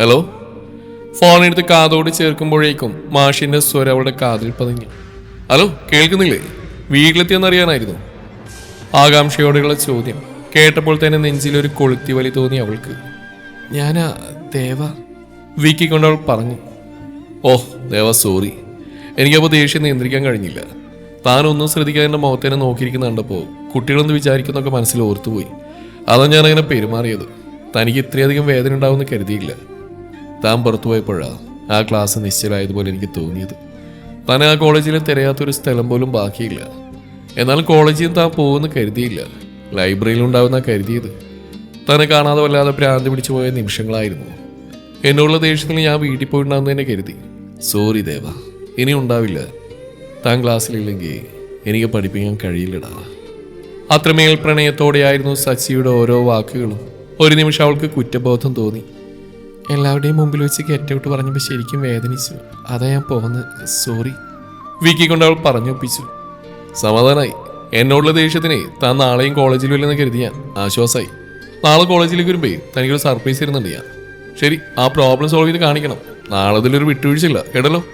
Hello? Phone എടുത്ത് കാതോട് ചേർക്കുമ്പോഴേക്കും മാഷിന്റെ സ്വരം അവളുടെ കാതിൽ പതിഞ്ഞു ഹലോ കേൾക്കുന്നില്ലേ? വീട്ടിലെത്തിയെന്നറിയാനായിരുന്നു. ആകാംക്ഷയോടെയുള്ള ചോദ്യം കേട്ടപ്പോൾ തന്നെ നെഞ്ചിലൊരു കൊളുത്തി വലി തോന്നി അവൾക്ക്. ഞാനാ ദേവ. വീക്കിക്കൊണ്ട് അവൾ പറഞ്ഞു. ഓഹ് ദേവ സോറി. എനിക്കപ്പോൾ ദേഷ്യം നിയന്ത്രിക്കാൻ കഴിഞ്ഞില്ല. താനൊന്നും ശ്രദ്ധിക്കാതെ എന്റെ മുഖത്തേനെ നോക്കിയിരിക്കുന്ന കണ്ടപ്പോൾ കുട്ടികളൊന്ന് വിചാരിക്കുന്നൊക്കെ മനസ്സിൽ ഓർത്തുപോയി. അതാണ് ഞാൻ അങ്ങനെ പെരുമാറിയത്. തനിക്ക് ഇത്രയധികം വേദന ഉണ്ടാവുമെന്ന് കരുതിയില്ല. താൻ പുറത്തു പോയപ്പോഴാ ആ ക്ലാസ് നിശ്ചലമായതുപോലെ എനിക്ക് തോന്നിയത്. താൻ ആ കോളേജിൽ തിരയാത്തൊരു സ്ഥലം പോലും ബാക്കിയില്ല. എന്നാൽ കോളേജിൽ താൻ പോകുമെന്ന് കരുതിയില്ല. ലൈബ്രറിയിൽ ഉണ്ടാവുന്ന കരുതിയത്. തന്നെ കാണാതെ വല്ലാതെ പ്രാന്തി പിടിച്ചു പോയ നിമിഷങ്ങളായിരുന്നു. എന്നുള്ള ദേഷ്യത്തിൽ ഞാൻ വീട്ടിൽ പോയിട്ടുണ്ടാവുന്നതിനെ കരുതി. സോറി ദേവ. ഇനി ഉണ്ടാവില്ല. താൻ ക്ലാസ്സിലില്ലെങ്കിൽ എനിക്ക് പഠിപ്പിക്കാൻ കഴിയില്ലടാ. അത്രമേൽ പ്രണയത്തോടെയായിരുന്നു സച്ചിയുടെ ഓരോ വാക്കുകളും. ഒരു നിമിഷം അവൾക്ക് കുറ്റബോധം തോന്നി. എല്ലാവരുടെയും മുമ്പിൽ വെച്ച് ഗെറ്റ് ഔട്ട് പറഞ്ഞപ്പോൾ ശരിക്കും വേദനിച്ചു. അതാ ഞാൻ പോകുന്നത്. സോറി വിക്കി കൊണ്ട് അവൾ പറഞ്ഞൊപ്പിച്ചു സമാധാനായി. എന്നോടുള്ള ദേഷ്യത്തിനെ താൻ നാളെയും കോളേജിൽ വരില്ലെന്ന് കരുതി ഞാൻ ആശ്വാസമായി നാളെ കോളേജിലേക്ക് വരുമ്പോൾ തനിക്കൊരു സർപ്രൈസ് തരുന്നുണ്ട് ഞാൻ. ശരി ആ പ്രോബ്ലം സോൾവ് ചെയ്ത് കാണിക്കണം. നാളെ ഇതിലൊരു വിട്ടുവീഴ്ചയില്ല. കേട്ടല്ലോ?